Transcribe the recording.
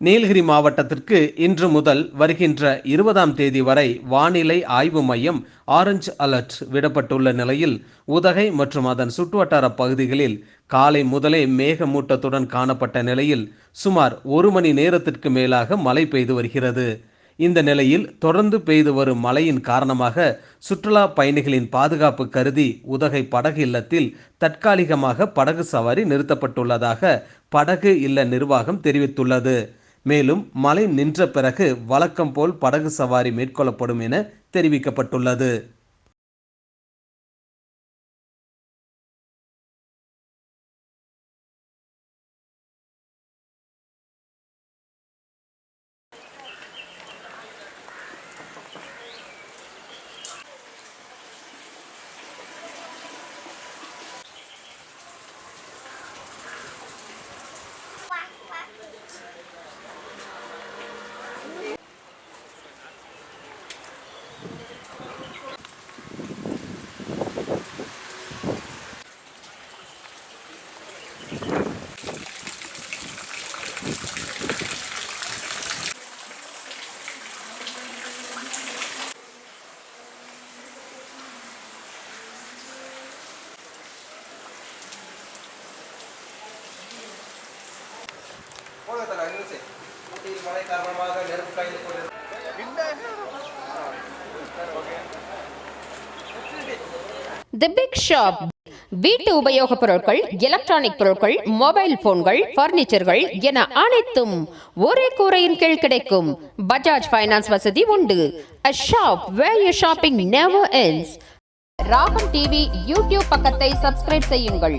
நீலகிரி மாவட்டத்திற்கு இன்று முதல் வருகின்ற இருபதாம் தேதி வரை வானிலை ஆய்வு மையம் ஆரஞ்சு அலர்ட் விடப்பட்டுள்ள நிலையில் உதகை மற்றும் அதன் சுற்றுவட்டார பகுதிகளில் காலை முதலே மேகமூட்டத்துடன் காணப்பட்ட நிலையில் சுமார் ஒரு மணி நேரத்திற்கு மேலாக மழை பெய்து வருகிறது. இந்த நிலையில் தொடர்ந்து பெய்து வரும் மழையின் காரணமாக சுற்றுலா பயணிகளின் பாதுகாப்பு கருதி உதகை படகு இல்லத்தில் தற்காலிகமாக படகு சவாரி நிறுத்தப்பட்டுள்ளதாக படகு இல்ல நிர்வாகம் தெரிவித்துள்ளது. மேலும் மழை நின்ற பிறகு வழக்கம் போல் படகு சவாரி மேற்கொள்ளப்படும் என தெரிவிக்கப்பட்டுள்ளது. மழை காரணமாக நெருப்பு காய்ந்து தி பிக் ஷாப் வீட்டு உபயோகப் பொருட்கள் எலக்ட்ரானிக் பொருட்கள் மொபைல் போன்கள் பர்னிச்சர்கள் என அனைத்தும் ஒரே கூரையின் கீழ் கிடைக்கும். பஜாஜ் ஃபைனான்ஸ் வசதி உண்டு. A shop where you shopping never ends Ragam TV YouTube பக்கத்தை சப்ஸ்கிரைப் செய்யுங்கள்.